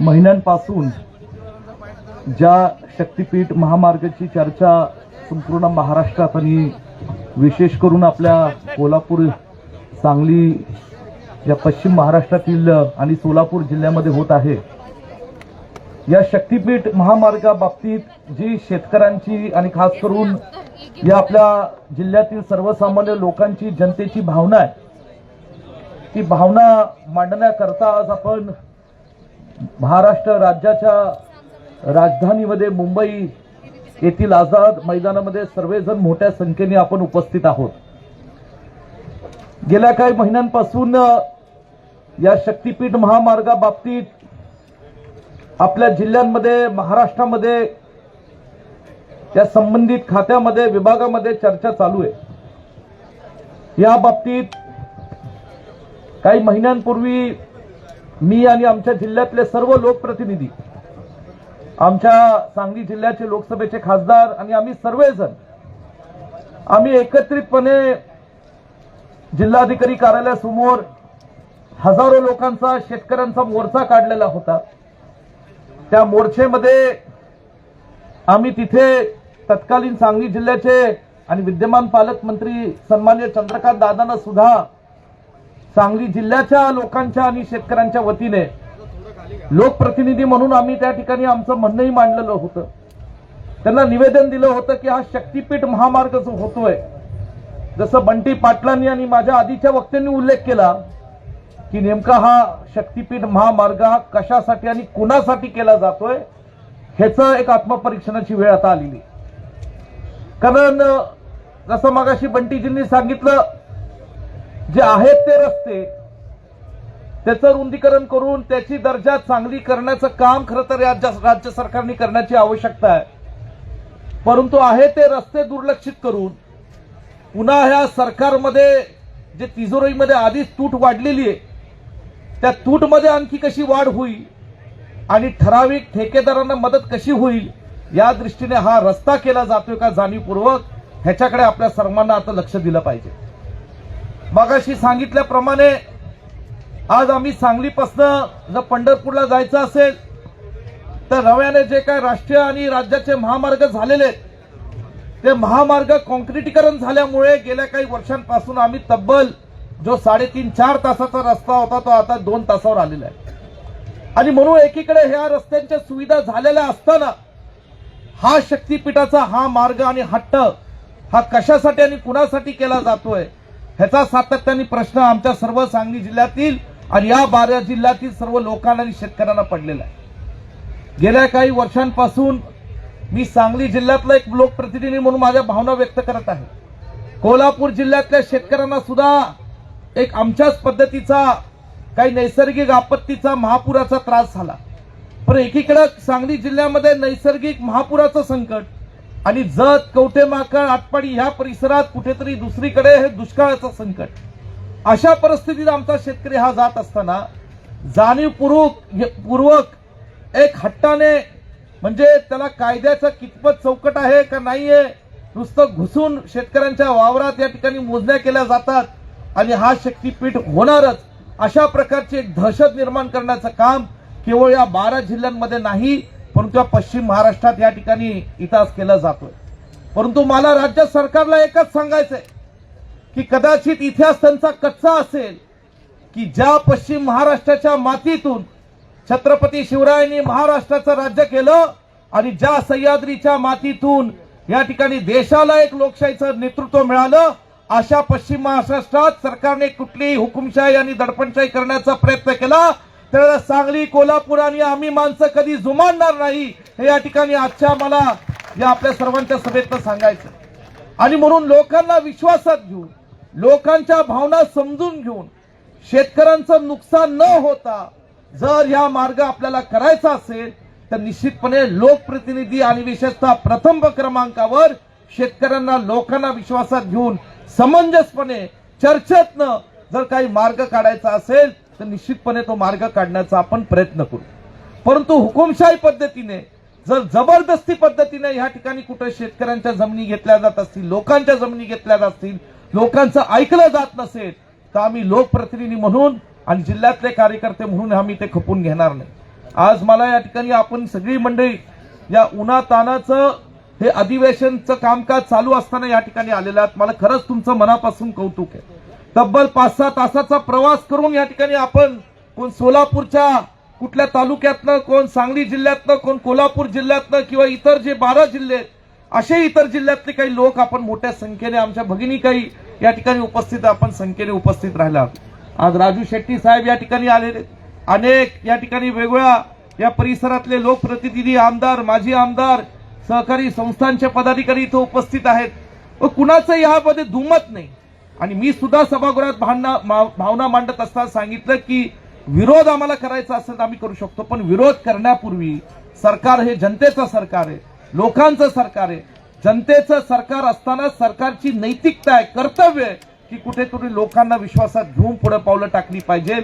महिन्यांपासून ज्या शक्तीपीठ महामार्गाची चर्चा संपूर्ण महाराष्ट्रात आणि विशेष करून आपल्या कोल्हापूर सांगली या पश्चिम महाराष्ट्रातील आणि सोलापूर जिल्ह्यामध्ये होत आहे. या शक्तीपीठ महामार्गाबाबतीत जी शेतकऱ्यांची आणि खास करून या आपल्या जिल्ह्यातील सर्वसामान्य लोकांची जनतेची भावना आहे ती भावना मांडण्याकरता आज आपण महाराष्ट्र राज्याच्या राजधानीमध्ये मुंबई येथील आझाद मैदानामध्ये सर्वजण मोठ्या संख्येने आपण उपस्थित आहोत. गेल्या काही महिन्यांपासून या शक्तीपीठ महामार्गाबाबतीत आपल्या जिल्ह्यांमध्ये महाराष्ट्रामध्ये त्या संबंधित खात्यामध्ये विभागामध्ये चर्चा चालू आहे. या बाबतीत काही महिन्यांपूर्वी मी आणि आमच्या जिल्ह्यातले सर्व लोकप्रतिनिधी आमच्या सांगली जिल्ह्याचे लोकसभेचे खासदार आणि आम्ही सर्वजण आम्ही एकत्रितपणे जिल्हाधिकारी कार्यालयासमोर हजारो लोकांचा शेतकऱ्यांचा मोर्चा काढलेला होता. त्या मोर्चेमध्ये आम्ही तिथे तत्कालीन सांगली जिल्ह्याचे आणि विद्यमान पालकमंत्री सन्मान्य चंद्रकांत दादांना सुद्धा सांगली जिल्ह्याच्या लोकांच्या आणि शेतकऱ्यांच्या वतीने लोकप्रतिनिधी म्हणून आम्ही त्या ठिकाणी आमचं म्हणणंही मांडलेलं होतं. त्यांना निवेदन दिलं होतं की हा शक्तीपीठ महामार्ग जो होतोय जसं बंटी पाटलांनी आणि माझ्या आधीच्या वक्त्यांनी उल्लेख केला की नेमका हा शक्तीपीठ महामार्ग हा कशासाठी आणि कुणासाठी केला जातोय ह्याचं एक आत्मपरीक्षणाची वेळ आता आलेली. कारण जसं मगाशी बंटीजींनी सांगितलं जे आहेत ते रस्ते त्याचं रुंदीकरण करून त्याची दर्जा चांगली करण्याचं काम खरं तर राज्य राज्य सरकारने करण्याची आवश्यकता आहे. परंतु आहे ते रस्ते दुर्लक्षित करून पुन्हा ह्या सरकारमध्ये जे तिजोरीमध्ये आधीच तूट वाढलेली आहे त्या तूटमध्ये आणखी कशी वाढ होईल आणि ठराविक ठेकेदारांना मदत कशी होईल या दृष्टीने हा रस्ता केला जातोय का जाणीवपूर्वक ह्याच्याकडे आपल्या सर्वांना आता लक्ष दिलं पाहिजे. मगाशी सांगितल्याप्रमाणे आज आम्ही सांगलीपासनं जर पंढरपूरला जायचं असेल तर रव्याने जे काय राष्ट्रीय आणि राज्याचे महामार्ग झालेले आहेत, ते महामार्ग कॉन्क्रिटीकरण झाल्यामुळे गेल्या काही वर्षांपासून आम्ही तब्बल जो साडेतीन चार तासाचा रस्ता होता तो आता दोन तासावर आलेला आहे. आणि म्हणून एकीकडे ह्या रस्त्यांच्या सुविधा झालेल्या असताना हा शक्तीपीठाचा हा मार्ग आणि हट्ट हा कशासाठी आणि कुणासाठी केला जातोय ह्याचा सातत्याने प्रश्न आमच्या सर्व सांगली जिल्ह्यातील आणि या बारा जिल्ह्यातील सर्व लोकांना आणि शेतकऱ्यांना पडलेला आहे. गेल्या काही वर्षांपासून मी सांगली जिल्ह्यातला एक लोकप्रतिनिधी म्हणून माझ्या भावना व्यक्त करत आहे. कोल्हापूर जिल्ह्यातल्या शेतकऱ्यांना सुद्धा एक आमच्याच पद्धतीचा काही नैसर्गिक आपत्तीचा महापुराचा त्रास झाला. पण एकीकडं सांगली जिल्ह्यामध्ये नैसर्गिक महापुराचं संकट आणि जत कवठेमाकळ आटपाडी ह्या परिसरात कुठेतरी दुसरीकडे हे दुष्काळाचं संकट. अशा परिस्थितीत आमचा शेतकरी हा जात असताना जाणीवपूर्वक पूर्वक एक हट्टाने म्हणजे त्याला कायद्याचं कितपत चौकट आहे का नाहीये नुसतं घुसून शेतकऱ्यांच्या वावरात या ठिकाणी मोजण्या केल्या जातात आणि हा शक्तीपीठ होणारच. अशा प्रकारची एक दहशत निर्माण करण्याचं काम केवळ या बारा जिल्ह्यांमध्ये नाही परंतु या पश्चिम महाराष्ट्रात या ठिकाणी इतिहास केला जातोय. परंतु मला राज्य सरकारला एकच सांगायचंय की कदाचित इतिहास त्यांचा कच्चा असेल की ज्या पश्चिम महाराष्ट्राच्या मातीतून छत्रपती शिवरायांनी महाराष्ट्राचं राज्य केलं आणि ज्या सह्याद्रीच्या मातीतून या ठिकाणी देशाला एक लोकशाहीचं नेतृत्व मिळालं अशा पश्चिम महाराष्ट्रात सरकारने कुठलीही हुकुमशाही आणि दडपणशाही करण्याचा प्रयत्न केला तर सांगली कोल्हापूर आणि आम्ही माणसं कधी जुमानणार नाही हे या ठिकाणी आजच्या मला या आपल्या सर्वांच्या सभेतनं सांगायचं आणि म्हणून लोकांना विश्वासात घेऊन लोकांच्या भावना समजून घेऊन शेतकऱ्यांचं नुकसान न होता जर ह्या मार्ग आपल्याला करायचा असेल तर निश्चितपणे लोकप्रतिनिधी आणि विशेषतः प्रथम क्रमांकावर शेतकऱ्यांना लोकांना विश्वासात घेऊन समंजसपणे चर्चेतनं जर काही मार्ग काढायचा असेल तर निश्चितपणे तो मार्ग काढण्याचा आपण प्रयत्न करू. परंतु हुकुमशाही पद्धतीने जर जबरदस्ती पद्धतीने ह्या ठिकाणी कुठे शेतकऱ्यांच्या जमिनी घेतल्या जात असतील लोकांच्या जमिनी घेतल्या जात असतील लोकांचं ऐकलं जात नसेल तर आम्ही लोकप्रतिनिधी म्हणून आणि जिल्ह्यातले कार्यकर्ते म्हणून आम्ही ते खपून घेणार नाही. आज मला या ठिकाणी आपण सगळी मंडळी या उन्हा तानाचं हे अधिवेशनचं कामकाज चालू असताना या ठिकाणी आलेलं आहात. मला खरंच तुमचं मनापासून कौतुक आहे. तब्बल पाच सहा तासाचा प्रवास करून या ठिकाणी आपण कोण सोलापूरच्या कुठल्या तालुक्यातनं कोण सांगली जिल्ह्यातनं कोण कोल्हापूर जिल्ह्यातनं किंवा इतर जे बारा जिल्हे आहेत, असे इतर जिल्ह्यातले काही लोक आपण मोठ्या संख्येने आमच्या भगिनी काही या ठिकाणी उपस्थित आपण संख्येने उपस्थित राहिला आज राजू शेट्टी साहेब या ठिकाणी आलेले अनेक या ठिकाणी वेगवेगळ्या या परिसरातले लोकप्रतिनिधी आमदार माजी आमदार सहकारी संस्थांचे पदाधिकारी इथं उपस्थित आहेत. व कुणाचं यामध्ये दुमत नाही. आणि मी सुद्धा सभागृहात भावना भावना मांडत असताना सांगितलं की विरोध आम्हाला करायचा असेल तर आम्ही करू शकतो पण विरोध करण्यापूर्वी सरकार हे जनतेचं सरकार आहे लोकांचं सरकार आहे. जनतेचं सरकार असताना सरकारची नैतिकता आहे कर्तव्य आहे की कुठेतरी लोकांना विश्वासात घेऊन पुढे पावलं टाकली पाहिजे.